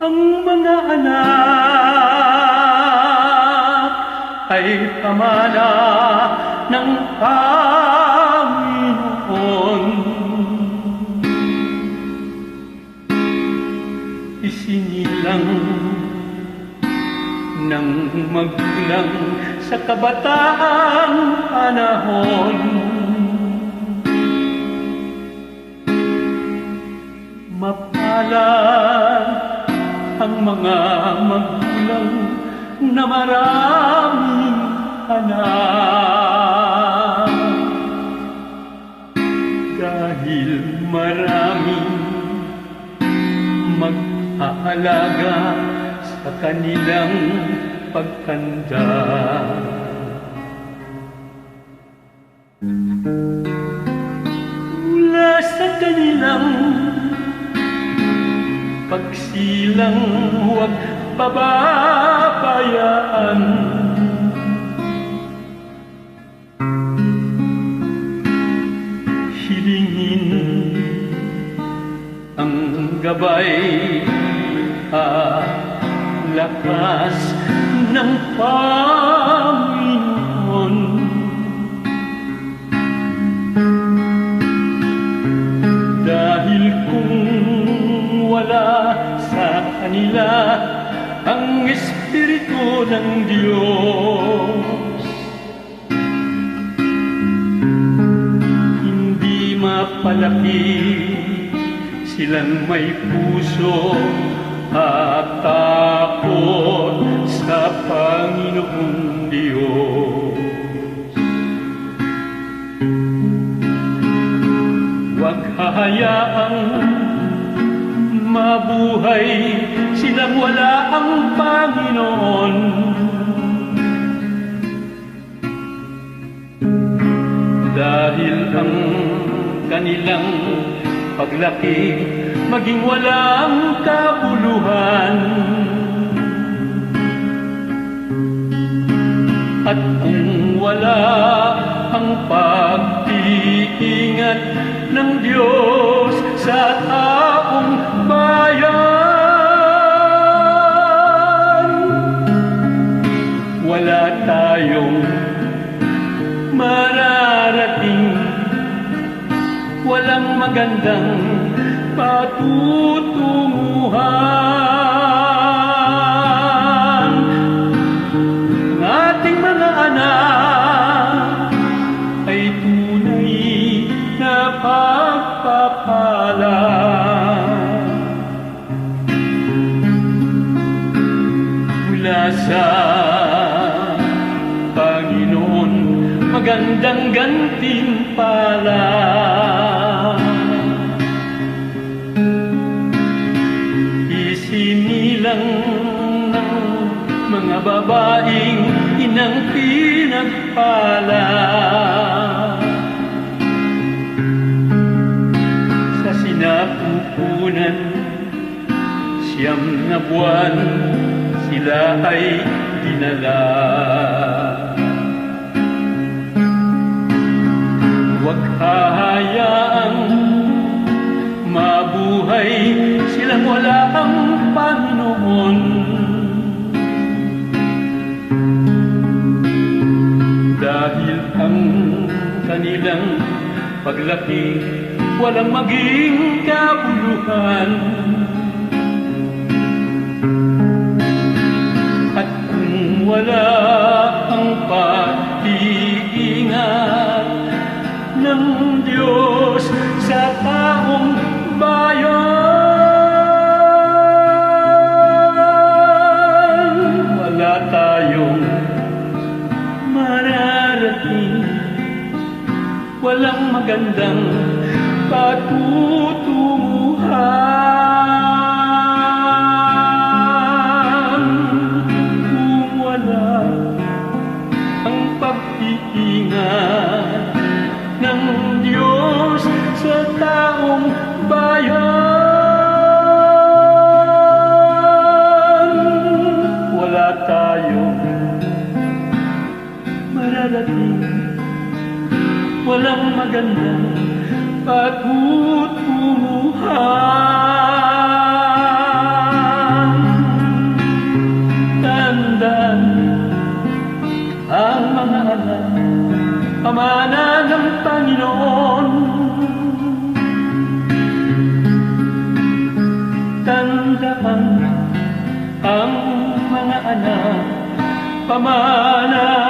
ang mga anak ay pamana ng Panginoon. Isinilang ng magulang sa kabataang panahon. Mapalad ang mga magulang na maraming anak. Dahil maraming mag-aalaga sa kanilang pagtanda. Mula sa kanilang pagsilang huwag pababayaan. Hilingin ang gabay at lakas ng Panginoon. Dahil kung wala sa kanila ang Espiritu ng Diyos, hindi mapalaki silang may puso at takot sa Panginoong Diyos. Huwag hahayaang mabuhay silang wala ang Panginoon. Dahil ang kanilang paglaki maging walang kabuluhan. Magandang patutunguhan. Ang ating mga anak ay tunay na pagpapala. Mula sa Panginoon, magandang gantimpala. Isinilang ng mga babaeng inang pinagpala. Sa sinapupunan, siyam na buwan sila ay dinala. Huwag hahayaang mabuhay silang wala ang. Dahil ang kanilang paglaki walang maging kabuluhan. Walang magandang patutunguhan ng Panginoon. Tandaan ang mga anak, pamana